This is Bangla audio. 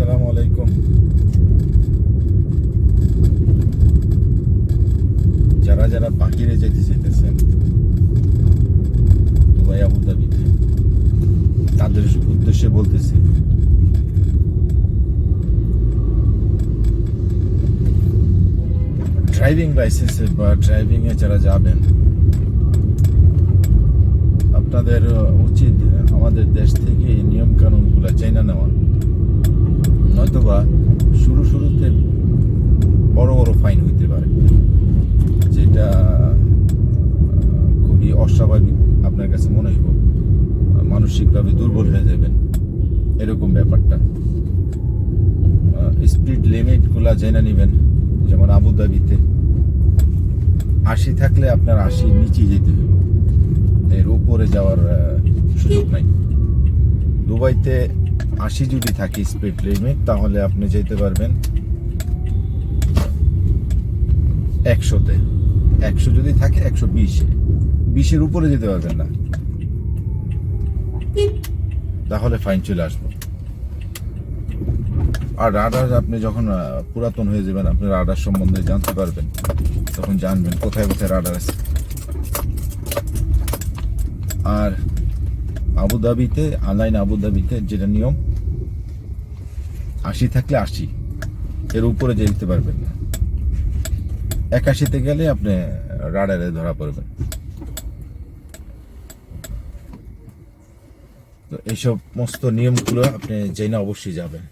আসসালামু আলাইকুম। যারা যারা বাহিরে যেতে চাইতেছেন, দুবাই, আবুধাবিতে, তাদের উদ্দেশ্যে বলতেছি ড্রাইভিং লাইসেন্সে বা ড্রাইভিং এ যারা যাবেন, আপনাদের উচিত আমাদের দেশ থেকে এই নিয়ম কানুনগুলো চাইনা নেওয়া নয়তোবা শুরু শুরুতে বড় বড় ফাইন হইতে পারে, যেটা খুবই অস্বাভাবিক আপনার কাছে মনে হইব। মানসিকভাবে দুর্বল হয়ে যাবেন, এরকম ব্যাপারটা। স্পিড লিমিটগুলা জেনে নেবেন, যেমন আবুধাবিতে আশি থাকলে আপনার আশি নিচে যেতে হবে এর উপরে যাওয়ার সুযোগ নাই। দুবাইতে আশি যদি থাকে স্পিড লিমিট তাহলে আপনি যেতে পারবেন একশোতে। একশো যদি থাকে, একশো বিশে। বিশের উপরে যেতে পারবেন না। তাহলে ফাইন চলে আসবে। আর রাডার আপনি যখন পুরাতন হয়ে যাবেন, আপনি রাডার সম্বন্ধে জানতে পারবেন। তখন জানবেন কোথায় কোথায় রাডার আছে। আর আবুধাবিতে আনলাইন আবুধাবিতে যেটা নিয়ম, আশি থাকলে আশি। এর উপরে যেতে পারবেন না। একাশিতে গেলে আপনি রাডারে ধরা পড়বেন তো এইসব সমস্ত নিয়মগুলো আপনি জেনে অবশ্যই যাবেন।